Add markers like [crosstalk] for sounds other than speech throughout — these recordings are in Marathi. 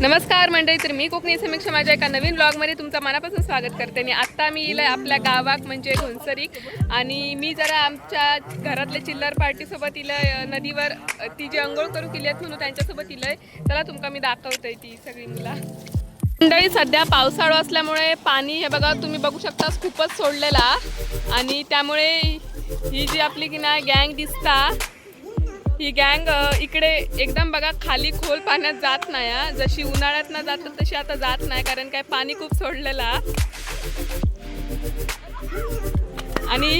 नमस्कार मंडळी तर मी कोकणी समीक्षा माझ्या एका नवीन ब्लॉगमध्ये तुमचं मनापासून स्वागत करते. आणि आत्ता मी इलं आपल्या गावात म्हणजे घोणसरी आणि मी जरा आमच्या घरातल्या चिल्लर पार्टीसोबत इलं नदीवर ती जी अंघोळ करू केली आहेत म्हणून त्यांच्यासोबत इलं आहे चला तुमका मी दाखवते ती सगळी मुला. मंडळी सध्या पावसाळा असल्यामुळे पाणी हे बघा तुम्ही बघू शकता खूपच सोडलेला. आणि त्यामुळे ही जी आपली की नाही गँग दिसता ही गँग इकडे एकदम बघा खाली खोल पाण्यात जात नाही जशी उन्हाळ्यात ना जातात तशी आता जात नाही कारण काय पाणी खूप सोडलेला. आणि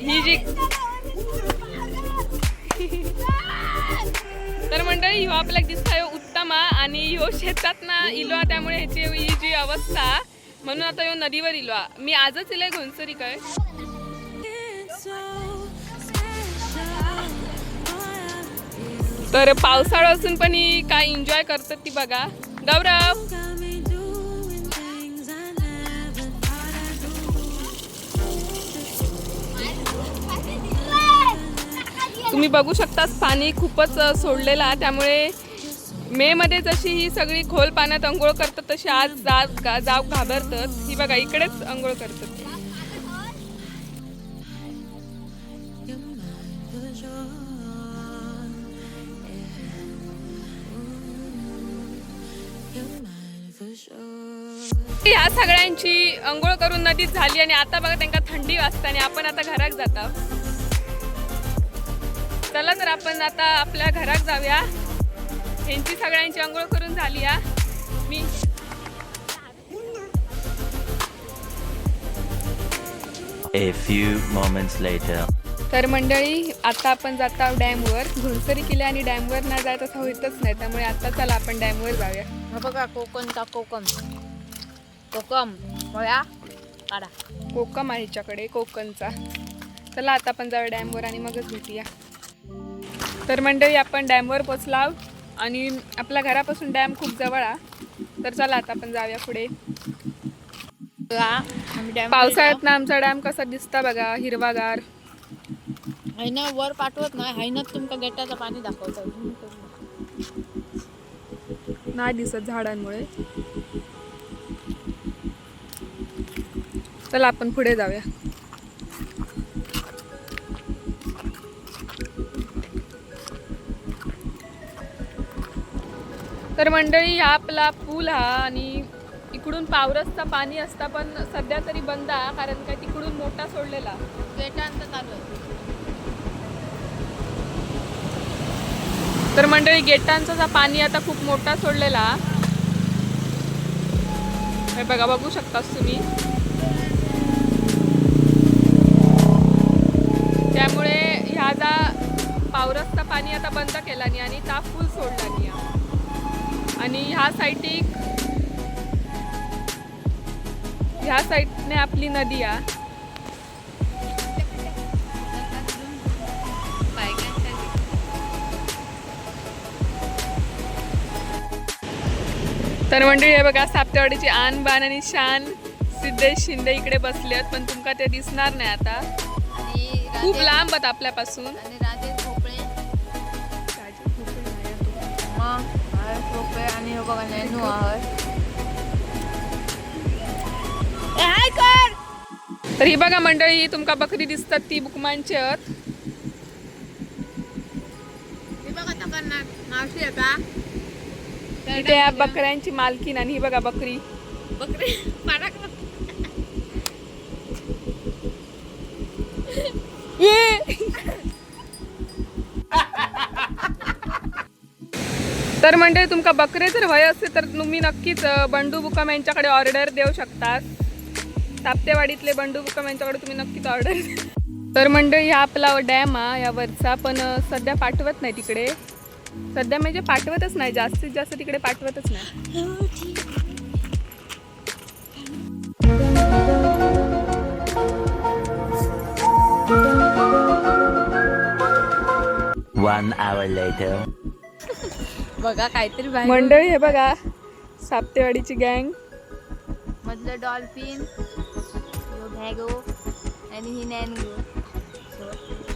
ही जी [laughs] तर मंडळी ह्यो आपल्याला दिसता रिकामा आणि ह्यो शेतात ना इलो त्यामुळे ह्याची ही जी अवस्था म्हणून आता ह्यो नदीवर इलो मी आजच इलोय घोणसरी काय तर पावसाळा असून पण ही काय एन्जॉय करतात ती बघा. गौरव. तुम्ही बघू शकता पाणी खूपच सोडलेला सोडलेलं त्यामुळे मे मध्ये जशी ही सगळी खोल पाण्यात अंघोळ करतात तशी आज जात गा- जाव घाबरतात. ही बघा इकडेच अंघोळ करतात. या सगळ्यांची अंघोळ करून नदीत झाली आणि आता बघा त्यांना थंडी वाजता आणि आपण आता घरात जाता. चला तर आपण आता आपल्या घरात जाऊया. ह्यांची सगळ्यांची अंघोळ करून झाली या मी A few moments later. तर मंडळी आता आपण जात आहोत डॅमवर. घुणसरी किल्ला आणि डॅमवर ना जायचं असं होतच नाही. त्यामुळे आता चला आपण डॅमवर जाऊया. हा बघा कोकणचा कोकम? कोकम होया काढा. कोकम आहे हिच्याकडे कोकणचा. चला आता आपण जाऊया डॅमवर आणि मगच भेटूया. तर मंडळी आपण डॅमवर पोचला आहोत. आणि आपल्या घरापासून डॅम खूप जवळ आहे. तर चला आता आपण जाऊया पुढे. पावसाळ्यात ना आमचा डॅम कसा दिसता बघा हिरवागार. हायना वर पाठवत नाही हायनात तुमका गेटाचं पाणी दाखवतं नाही दिसत झाडांमुळे. चला आपण पुढे जाऊया. तर मंडळी हा आपला पूल हा आणि इकडून पावरसचा पाणी असता पण सध्या तरी बंद हा कारण काय तिकडून मोठा सोडलेला. गेटांत चालू आहे. तर मंडळी गेटांचा जा पाणी आता खूप मोठा सोडलेला हे. बघा बघू शकतास तुम्ही. त्यामुळे ह्या जा पावरसचा पाणी आता बंद केला नाही आणि ता फुल सोडला आणि ह्या साईटीक ह्या साईडने आपली नदी आहे तर मंडळी हे बघा साप्तेवाडीची आन बान आणि शान सिद्धेश शिंदे इकडे बसले आहेत पण तुमका ते दिसणार नाही आता. खूप लांब आहेत आपल्यापासून. आणि हे बघा नेनू आहात तर ही बघा मंडळी ही तुमका बकरी दिसतात ती बुकमानची आहेत हे बघा तका ना मावशी आहे का? इथे या बकऱ्यांची मालकीन आणि ही बघा बकरी. बकरी पाडा तर म्हणजे तुमका बकरे जर वय असते तर तुम्ही नक्कीच बंडू बुकम यांच्याकडे ऑर्डर देऊ शकता ताप्तेवाडीतले बंडू बुकम यांच्याकडे तुम्ही नक्कीच ऑर्डर तर मंडळी हा आपला डॅम हा यावरचा पण सध्या पाठवत नाही तिकडे. सध्या म्हणजे पाठवतच नाही जास्तीत जास्त तिकडे पाठवतच नाही. One hour later. बघा काहीतरी मंडळी हे बघा साप्तेवाडीची गँग मधलं डॉल्फिन यो भॅगो आणि ही नॅनगो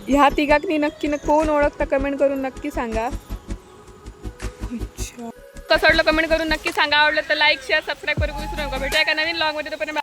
ह्या तिघांनी नक्की न कोण ओळखता कमेंट करून नक्की सांगा. कसं वाटलं कमेंट करून नक्की सांगा. आवडलं तर लाईक शेअर सबस्क्राईब करू विसरू नका. भेटूया का नवीन ब्लॉगमध्ये तोपर्यंत